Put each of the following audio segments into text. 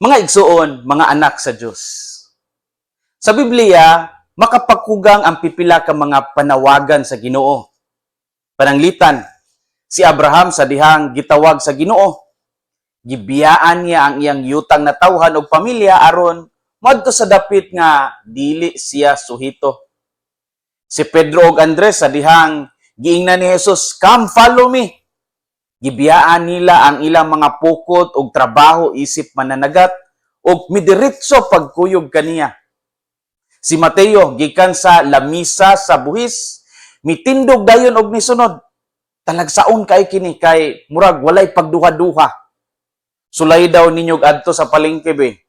Mga igsuon, mga anak sa Diyos. Sa Biblia, makapagkugang ang pipila ka mga panawagan sa Ginoo. Pananglitan, si Abraham sa dihang gitawag sa Ginoo. Gibiyaan niya ang iyang yutang na tawhan og pamilya aron madto sa dapit nga dili siya suhito. Si Pedro ug Andres sa dihang giingnan ni Jesus, "Come follow me." Gibiyaan nila ang ilang mga pukot ug trabaho isip mananagat ug midiretso pagkuyog kaniya. Si Mateo gikan sa lamisa sa buhis, mitindog dayon og nisunod. Talagsaon kay kini kay murag walay pagduha-duha. Sulay daw ninyo adto sa palengke be.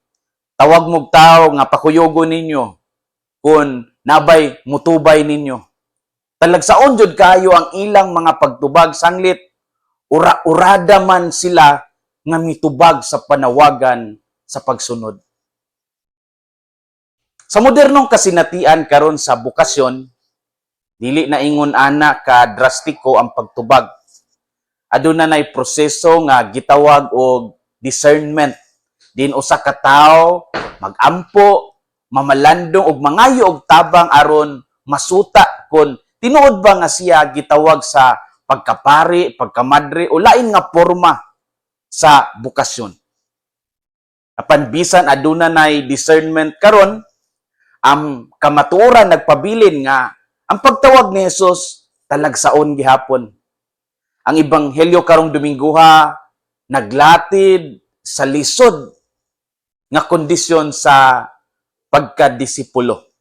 Tawag mog tao nga pakuyogon ninyo kun nabay mutubay ninyo. Talagsaon jud kayo ang ilang mga pagtubag sanglit ura-urada man sila nga mitubag sa panawagan sa pagsunod. Sa modernong kasinatian karon sa bukasyon, dili na ingon ana ka drastiko ang pagtubag. Aduna nay proseso nga gitawag og discernment. Din usa ka tawo magampo, mamalandong og mangayo og tabang aron masuta kon tinuod ba nga siya gitawag sa pagkapari, pagkamadre o lain nga forma sa bukasyon. Apan bisan aduna nay discernment karon, ang kamatuoran nagpabilin nga ang pagtawag ni Jesus talagsaon gihapon. Ang ebanghelyo karong Dominguha naglatid sa lisod nga kondisyon sa pagkadisipulo.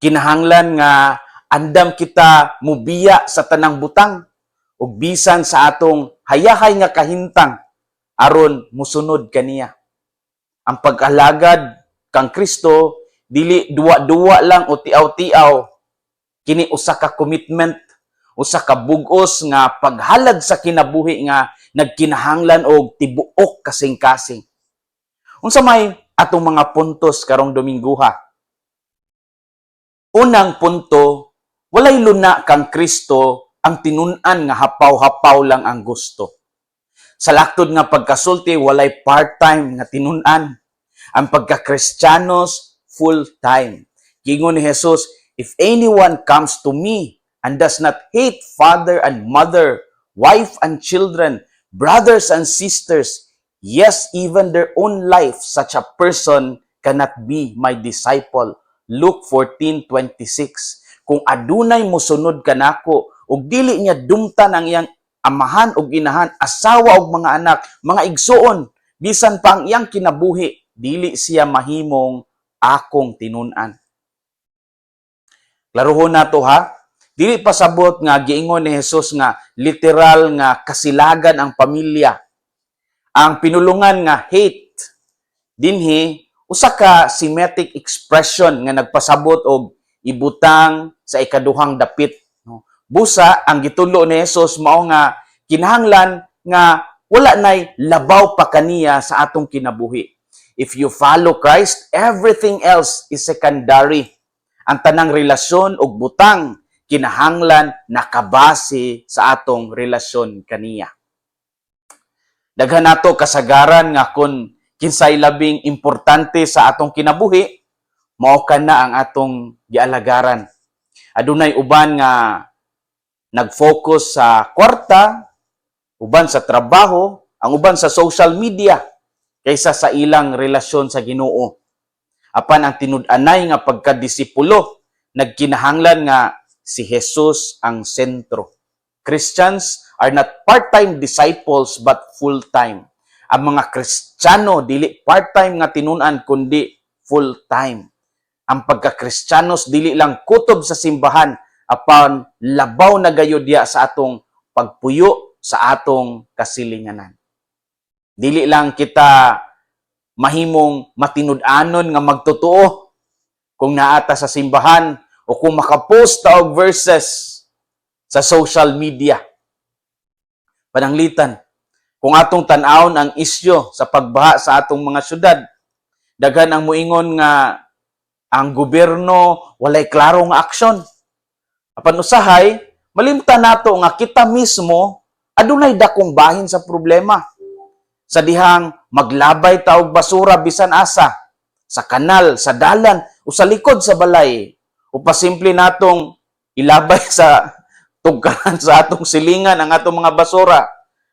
Kinahanglan nga andam kita mubiya sa tanang butang ug bisan sa atong hayahay nga kahintang aron musunod kaniya. Ang pag-alagad kang Kristo dili duwa-duwa lang o tiaw-tiaw kini usa ka commitment usa ka bug-os nga paghalad sa kinabuhi nga nagkinahanglan og tibuok kasing-kasing. Unsa may atong mga puntos karong Dominguha? Unang punto, walay luna kang Kristo ang tinunan nga hapaw-hapaw lang ang gusto. Sa laktod nga pagkasulti, walay part-time nga tinunan. Ang pagka-Kristyanos, full-time. Gingon ni Jesus, If anyone comes to me and does not hate father and mother, wife and children, brothers and sisters, yes, even their own life, such a person cannot be my disciple. Luke 14:26. Kung adunay mosunod kanako ug dili niya dumtan ang iyang amahan ug inahan, asawa ug mga anak, mga igsuon, bisan pa ang iyang kinabuhi, dili siya mahimong akong tinunan. Klaruhon nato ha. Dili pasabot nga giingon ni Jesus nga literal nga kasilagan ang pamilya. Ang pinulungan nga hate dinhi usa ka semitic expression nga nagpasabot og ibutang sa ikaduhang dapit. no? Busa ang gitulo ni Jesus mao nga kinahanglan nga wala nay labaw pa kaniya sa atong kinabuhi. If you follow Christ, everything else is secondary. Ang tanang relasyon ug butang kinahanglan nakabase sa atong relasyon kaniya. Daghan nato kasagaran nga kun kinsay labing importante sa atong kinabuhi, mao na ang atong gialagaran. Adunay uban nga nag-focus sa kwarta, uban sa trabaho, ang uban sa social media kaysa sa ilang relasyon sa Ginoo. Apan ang tinud-anay nga pagkadisipulo nagkinahanglan nga si Jesus ang sentro. Christians are not part-time disciples but full-time. Ang mga Kristiyano dili part-time nga tinunan kundi full-time. Ang pagka-Kristyanos dili lang kutob sa simbahan apan labaw na gayud diya sa atong pagpuyo sa atong kasilinganan. Dili lang kita mahimong matinud-anon nga magtotoo kung naata sa simbahan o kung makapost ta og verses sa social media. Pananglitan, kung atong tan-awon ang isyo sa pagbaha sa atong mga syudad, daghan ang muingon nga ang gobyerno walay klaro nga aksyon. Apan usahay, malimtan nato nga kita mismo adunay dakong bahin sa problema. Sa dihang maglabay ta og basura bisan asa sa kanal, sa dalan o sa likod sa balay o pasimple natong ilabay sa tugkaran sa atong silingan ang atong mga basura.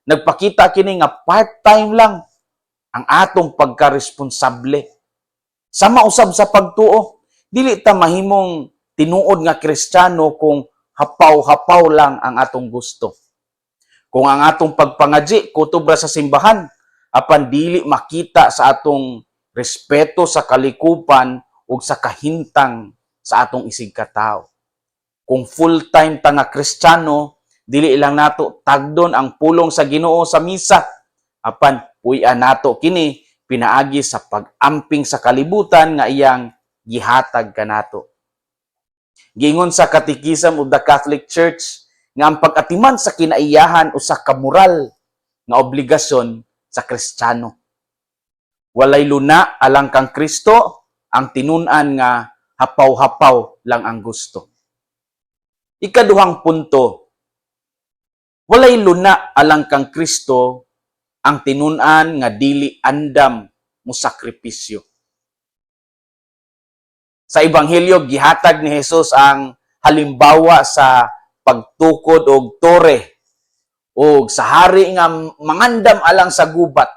Nagpakita kini nga part-time lang ang atong pagkaresponsable. Sama usab sa pagtuo, dili ta mahimong tinuod nga Kristiyano kung hapaw-hapaw lang ang atong gusto. Kung ang atong pagpangaji kutubra sa simbahan, apan dili makita sa atong respeto sa kalikupan ug sa kahintang sa atong isig katao. Kung full-time ta nga Kristiyano, dili lang nato tagdon ang pulong sa Ginoo sa misa, apan puy-an nato kini pinaagi sa pag-amping sa kalibutan nga iyang gihatag kanato. Gingon sa Katikism of the Catholic Church nga ang pag-atiman sa kinaiyahan o sa kamoral nga obligasyon sa Kristiyano. Walay luna alang kang Kristo, ang tinunan nga hapaw-hapaw lang ang gusto. Ikaduhang punto, walay luna alang kang Kristo, ang tinunan nga dili andam mo sakripisyo. Sa Ebanghelyo, gihatag ni Jesus ang halimbawa sa pagtukod og tore o sa hari nga mangandam alang sa gubat.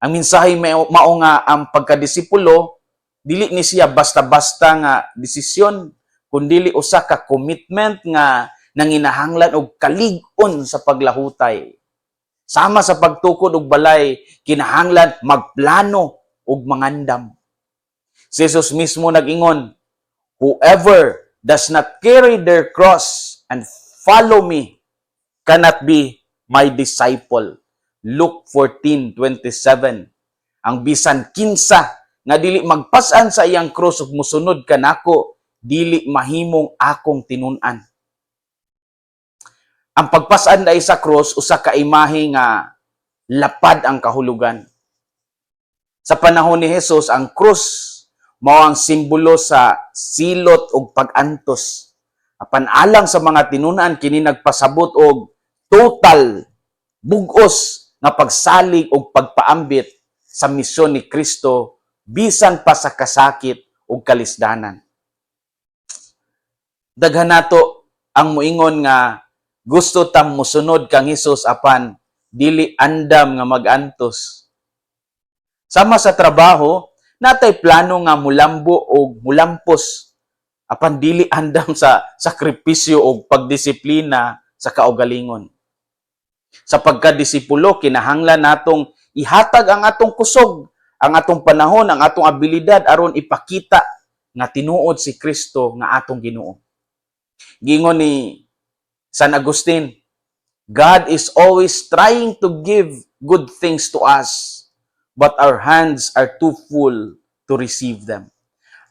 Ang mensahe mao nga ang pagkadisipulo dili ni siya basta-basta nga desisyon kundili usa ka commitment nga nanginahanglan og kalig-on sa paglahutay. Sama sa pagtukod og balay, kinahanglan magplano og mangandam. Si Jesus mismo nag-ingon, Whoever does not carry their cross and follow me cannot be my disciple. Luke 14:27. Ang bisan kinsa nga dili magpasan sa iyang cross ug musunod kanako, dili mahimong akong tinun-an. Ang pagpasan dai sa cross usa ka imahe nga lapad ang kahulugan. Sa panahon ni Jesus, ang krus mao ang simbolo sa silot ug pag-antos. Apan alang sa mga tinunan kini nagpasabot og total bugos nga pagsalig ug pagpaambit sa misyon ni Kristo bisan pa sa kasakit ug kalisdanan. Daghan nato ang muingon nga gusto tam musunod kang Hesus apan dili andam nga magantos. Sama sa trabaho, natay plano nga mulambo o mulampos apan dili andam sa sakripisyo o pagdisiplina sa kaugalingon. Sa pagkadisipulo, kinahanglan natong ihatag ang atong kusog, ang atong panahon, ang atong abilidad aron ipakita nga tinuod si Kristo nga atong Ginoo. Gingon ni San Agustin, God is always trying to give good things to us, but our hands are too full to receive them.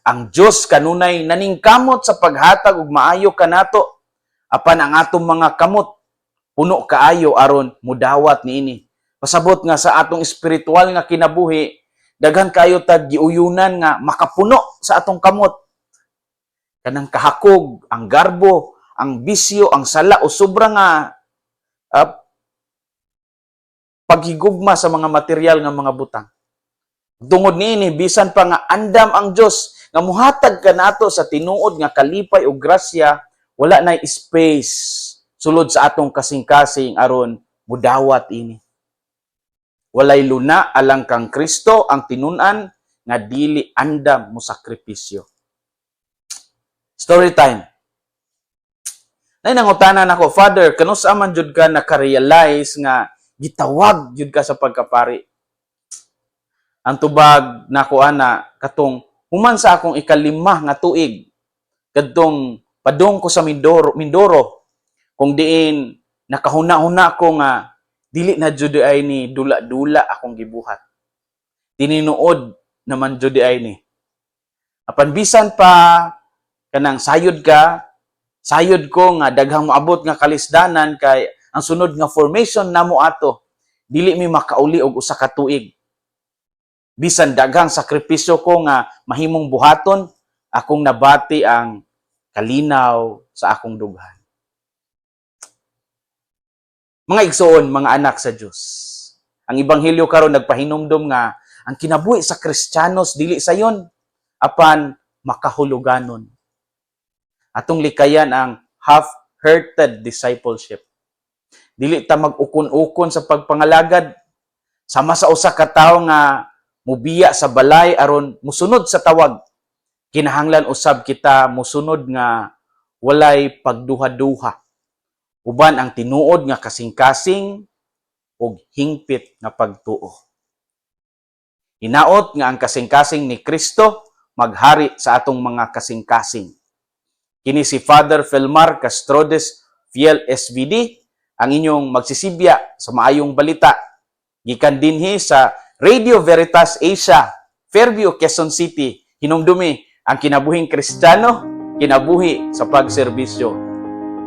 Ang Diyos kanunay naningkamot sa paghatag ug maayo kanato, apan ang atong mga kamot puno kaayo aron mudawat niini. Pasabot nga sa atong espiritual nga kinabuhi, daghan kayo tag giuyunan nga makapuno sa atong kamot. Kanang kahakog, ang garbo, ang bisyo, ang sala o sobra nga uh, paghigugma sa mga material nga mga butang. Tungod niini bisan pa nga andam ang Dios nga muhatag kanato sa tinuod nga kalipay o grasya, wala na space sulod sa atong kasing-kasing aron mudawat ini. Walay luna alang kang Kristo ang tinunan nga dili andam mo sakripisyo. Story time. Nay nangutanan ako, Father, kanusa man jud ka naka-realize nga gitawag jud ka sa pagkapari. Ang tubag nako ana katong human sa akong ikalima nga tuig kadtong padong ko sa Mindoro, Mindoro kung diin nakahuna-huna ko nga dili na jud ay ni dula-dula akong gibuhat. Tininuod naman jud ay ni. Apan bisan pa kanang sayod ka, sayod ko nga daghang moabot nga kalisdanan kay ang sunod nga formation namo ato dili mi makauli og usa ka tuig. Bisan daghang sakripisyo ko nga mahimong buhaton, akong nabati ang kalinaw sa akong dughan. Mga igsoon, mga anak sa Diyos. ang ebanghelyo karon nagpahinumdom nga ang kinabuhi sa Kristiyanos dili sayon apan makahuluganon. Atong likayan ang half-hearted discipleship. Dili ta mag-ukon-ukon sa pagpangalagad sama sa usa ka tawo nga mubiya sa balay aron musunod sa tawag. Kinahanglan usab kita musunod nga walay pagduha-duha. Uban ang tinuod nga kasing-kasing ug hingpit nga pagtuo. Hinaot nga ang kasing-kasing ni Kristo maghari sa atong mga kasing-kasing. Kini si Father Felmar Castrodes Fiel SVD ang inyong magsisibya sa maayong balita. Gikan dinhi sa Radio Veritas Asia, Fairview, Quezon City. Hinumdumi ang kinabuhing Kristiyano, kinabuhi sa pagserbisyo